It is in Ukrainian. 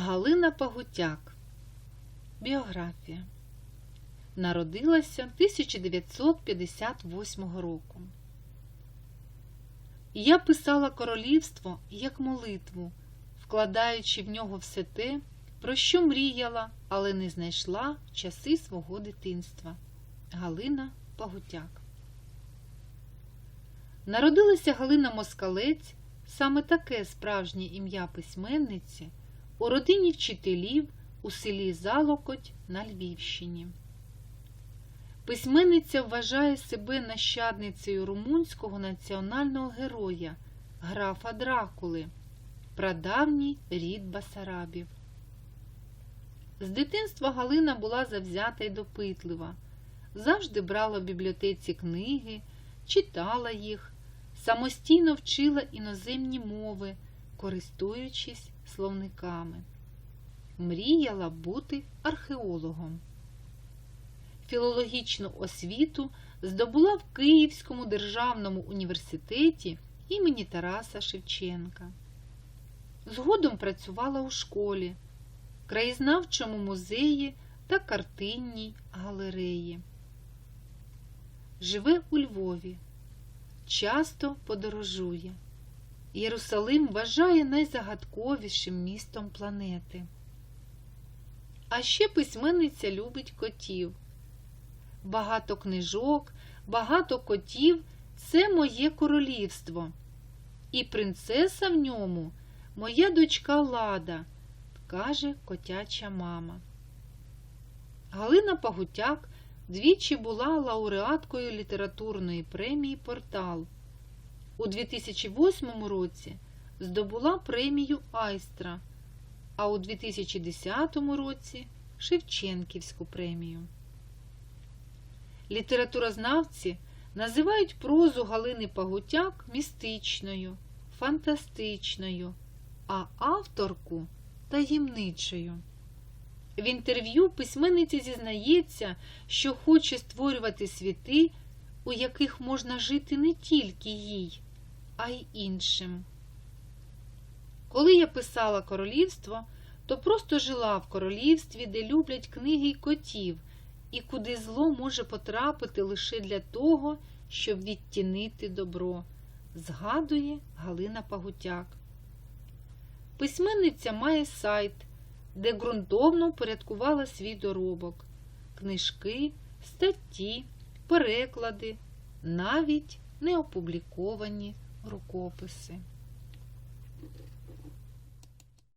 Галина Пагутяк. Біографія. Народилася 1958 року. Я писала королівство як молитву, вкладаючи в нього все те, про що мріяла, але не знайшла в часи свого дитинства. Галина Пагутяк. Народилася Галина Москалець, саме таке справжнє ім'я письменниці, у родині вчителів у селі Залокоть на Львівщині. Письменниця вважає себе нащадницею румунського національного героя, графа Дракули, прадавній рід Басарабів. З дитинства Галина була завзята й допитлива, завжди брала в бібліотеці книги, читала їх, самостійно вчила іноземні мови, користуючись словниками. Мріяла бути археологом. Філологічну освіту здобула в Київському державному університеті імені Тараса Шевченка. Згодом працювала у школі, краєзнавчому музеї та картинній галереї. Живе у Львові, часто подорожує. Єрусалим вважає найзагадковішим містом планети. А ще письменниця любить котів. Багато книжок, багато котів це моє королівство. І принцеса в ньому моя дочка Лада, каже котяча мама. Галина Пагутяк двічі була лауреаткою літературної премії Портал. У 2008 році здобула премію Айстра, а у 2010 році Шевченківську премію. Літературознавці називають прозу Галини Пагутяк містичною, фантастичною, а авторку таємничою. В інтерв'ю письменниця зізнається, що хоче створювати світи, у яких можна жити не тільки їй, а й іншим. Коли я писала королівство, то просто жила в королівстві, де люблять книги й котів, і куди зло може потрапити лише для того, щоб відтінити добро, згадує Галина Пагутяк. Письменниця має сайт, де ґрунтовно упорядкувала свій доробок, книжки, статті, переклади, навіть неопубліковані рукописи.